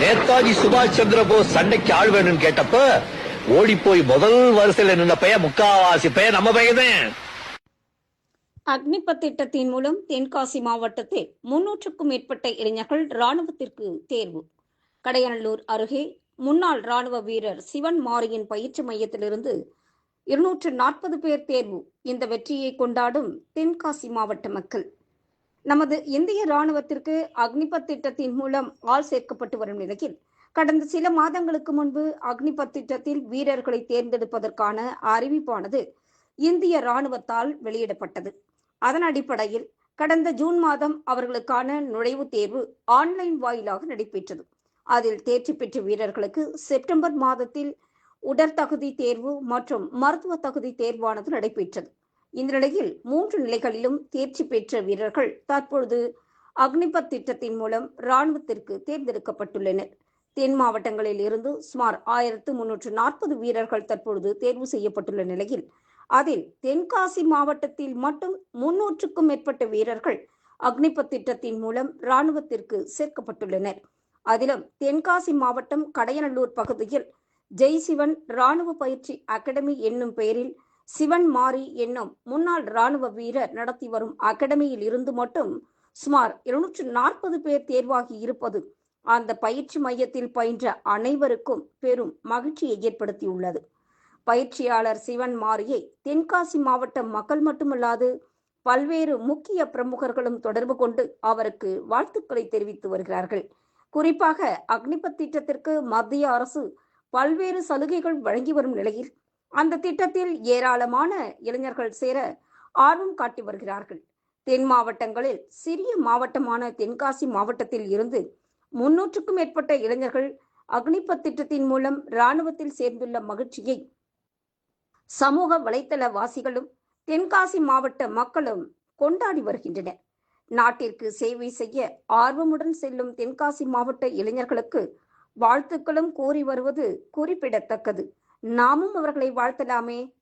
நேதாஜி சுபாஷ் சந்திர போஸ் சண்டைக்கு ஆள் வேணும்னு கேட்டப்ப ஓடி போய் முதல் வரிசையில நின்ன பையன் முக்காவாசி பையன் நம்ம பையன் அக்னிபத் திட்டத்தின் மூலம் தென்காசி மாவட்டத்தில் முன்னூற்றுக்கும் மேற்பட்ட இளைஞர்கள் ராணுவத்திற்கு தேர்வு. கடையநல்லூர் அருகே முன்னாள் ராணுவ வீரர் சிவன் மாரியின் பயிற்சி மையத்திலிருந்து இருநூற்று நாற்பது பேர் தேர்வு. இந்த வெற்றியை கொண்டாடும் தென்காசி மாவட்ட மக்கள். நமது இந்திய ராணுவத்திற்கு அக்னிபத் திட்டத்தின் மூலம் ஆள் சேர்க்கப்பட்டு வரும் நிலையில் கடந்த சில மாதங்களுக்கு முன்பு அக்னிபத் திட்டத்தில் வீரர்களை தேர்ந்தெடுப்பதற்கான அறிவிப்பானது இந்திய ராணுவத்தால் வெளியிடப்பட்டது. அதன் அடிப்படையில் கடந்த ஜூன் மாதம் அவர்களுக்கான நுழைவுத் தேர்வு ஆன்லைன் வாயிலாக நடைபெற்றது. அதில் தேர்ச்சி பெற்ற வீரர்களுக்கு செப்டம்பர் மாதத்தில் உடற்தகுதி தேர்வு மற்றும் மருத்துவ தகுதி தேர்வானது நடைபெற்றது. இந்த நிலையில் மூன்று நிலைகளிலும் தேர்ச்சி பெற்ற வீரர்கள் தற்பொழுது அக்னிபத் திட்டத்தின் மூலம் ராணுவத்திற்கு தேர்ந்தெடுக்கப்பட்டுள்ளனர். தென் மாவட்டங்களில் இருந்து சுமார் ஆயிரத்து முன்னூற்று நாற்பது வீரர்கள் தற்பொழுது தேர்வு செய்யப்பட்டுள்ள நிலையில் அதில் தென்காசி மாவட்டத்தில் மட்டும் முன்னூற்றுக்கும் மேற்பட்ட வீரர்கள் அக்னிபத் திட்டத்தின் மூலம் ராணுவத்திற்கு சேர்க்கப்பட்டுள்ளனர். அதிலும் தென்காசி மாவட்டம் கடையநல்லூர் பகுதியில் ஜெய்சிவன் ராணுவ பயிற்சி அகாடமி என்னும் பெயரில் சிவன் மாரி என்னும் முன்னாள் ராணுவ வீரர் நடத்தி வரும் அகாடமியில் இருந்து மட்டும் சுமார் இருநூற்று நாற்பது பேர் தேர்வாகி இருப்பது அந்த பயிற்சி மையத்தில் பயின்ற அனைவருக்கும் பெரும் மகிழ்ச்சியை ஏற்படுத்தியுள்ளது. பயிற்சியாளர் சிவன் மாரியை தென்காசி மாவட்ட மக்கள் மட்டுமல்லாது பல்வேறு முக்கிய பிரமுகர்களும் தொடர்பு கொண்டு அவருக்கு வாழ்த்துக்களை தெரிவித்து வருகிறார்கள். குறிப்பாக அக்னிபத் திட்டத்திற்கு மத்திய அரசு பல்வேறு சலுகைகள் வழங்கி வரும் நிலையில் அந்த திட்டத்தில் ஏராளமான இளைஞர்கள் சேர ஆர்வம் காட்டி வருகிறார்கள். தென் மாவட்டங்களில் சிறிய மாவட்டமான தென்காசி மாவட்டத்தில் இருந்து முன்னூற்றுக்கும் மேற்பட்ட இளைஞர்கள் அக்னிபத் திட்டத்தின் மூலம் இராணுவத்தில் சேர்ந்துள்ள மகிழ்ச்சியை சமூக வலைத்தள வாசிகளும் தென்காசி மாவட்ட மக்களும் கொண்டாடி வருகின்றனர். நாட்டிற்கு சேவை செய்ய ஆர்வமுடன் செல்லும் தென்காசி மாவட்ட இளைஞர்களுக்கு வாழ்த்துக்களும் கூறி வருவது குறிப்பிடத்தக்கது. நாமும் அவர்களை வாழ்த்தலாமே.